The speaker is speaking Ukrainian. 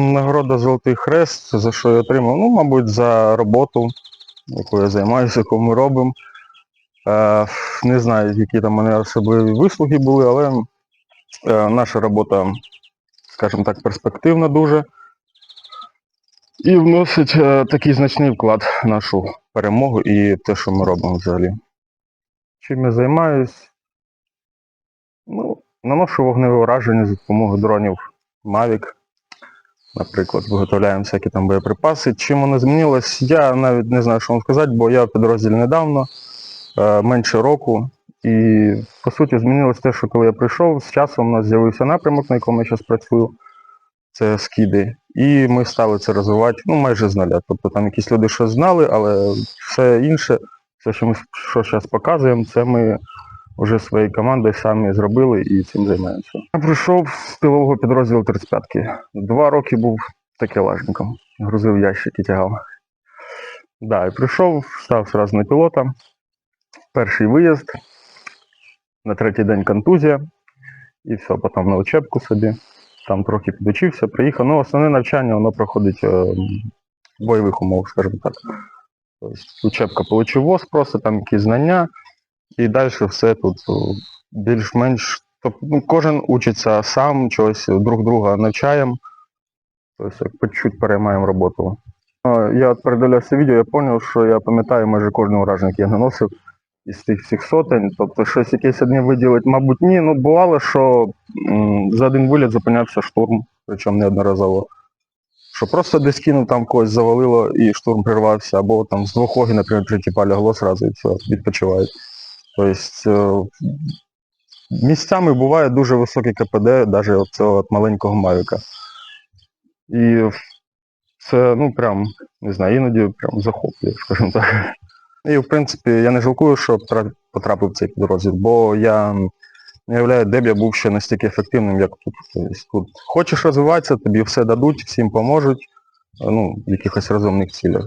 Нагорода Золотий Хрест, за що я отримав? Ну, мабуть, за роботу, яку я займаюся, яку ми робимо. Е, не знаю, які там у мене особливі вислуги були, але е, наша робота, скажімо так, перспективна дуже. І вносить е, такий значний вклад в нашу перемогу і те, що ми робимо взагалі. Чим я займаюсь? Ну, наношу вогневе ураження за допомогою дронів Mavic. Наприклад, виготовляємо всякі там боєприпаси. Чим воно змінилось, я навіть не знаю, що вам сказати, бо я в підрозділі недавно, е, менше року. І по суті змінилось те, що коли я прийшов, з часом у нас з'явився напрямок, на якому я зараз працюю. Це скиди. І ми стали це розвивати ну, майже з нуля. Тобто там якісь люди щось знали, але все інше, все, що ми що зараз показуємо, це ми вже своєю командою самі зробили і цим займаємося. Я прийшов з тилового підрозділу 35-ки. Два роки був такелажником. Грузив ящики, тягав. Да, і прийшов, став одразу на пілота. Перший виїзд, на третій день контузія, і все, потім на учебку собі. Там трохи підучився, приїхав. Ну, основне навчання воно проходить е, в бойових умовах, скажімо так. Тобто учебка по ВОЗ просто, там якісь знання, і далі все тут більш-менш. Тобто кожен учиться сам, чогось друг друга навчаємо. Тобто як по чуть переймаємо роботу. Я передивлявся відео, я зрозумів, що я пам'ятаю майже кожен уражник, я наносив із тих всіх сотень. Тобто щось якесь одне виділити, мабуть, ні. Ну бувало, що за один виліт зупинявся штурм, причому неодноразово. Що просто десь кинув там когось завалило і штурм прервався, або там з двох огів, наприклад, три тіпа лягло сразу і все, відпочивають. Тобто е, місцями буває дуже високий КПД, навіть цього маленького Мавіка. І це, ну прям, не знаю, іноді прям захоплює, скажімо так. І в принципі я не жалкую, що потрапив в цей підрозділ, бо я не уявляю, де б я був ще настільки ефективним, як тут. Тут хочеш розвиватися, тобі все дадуть, всім поможуть, ну, в якихось розумних цілях.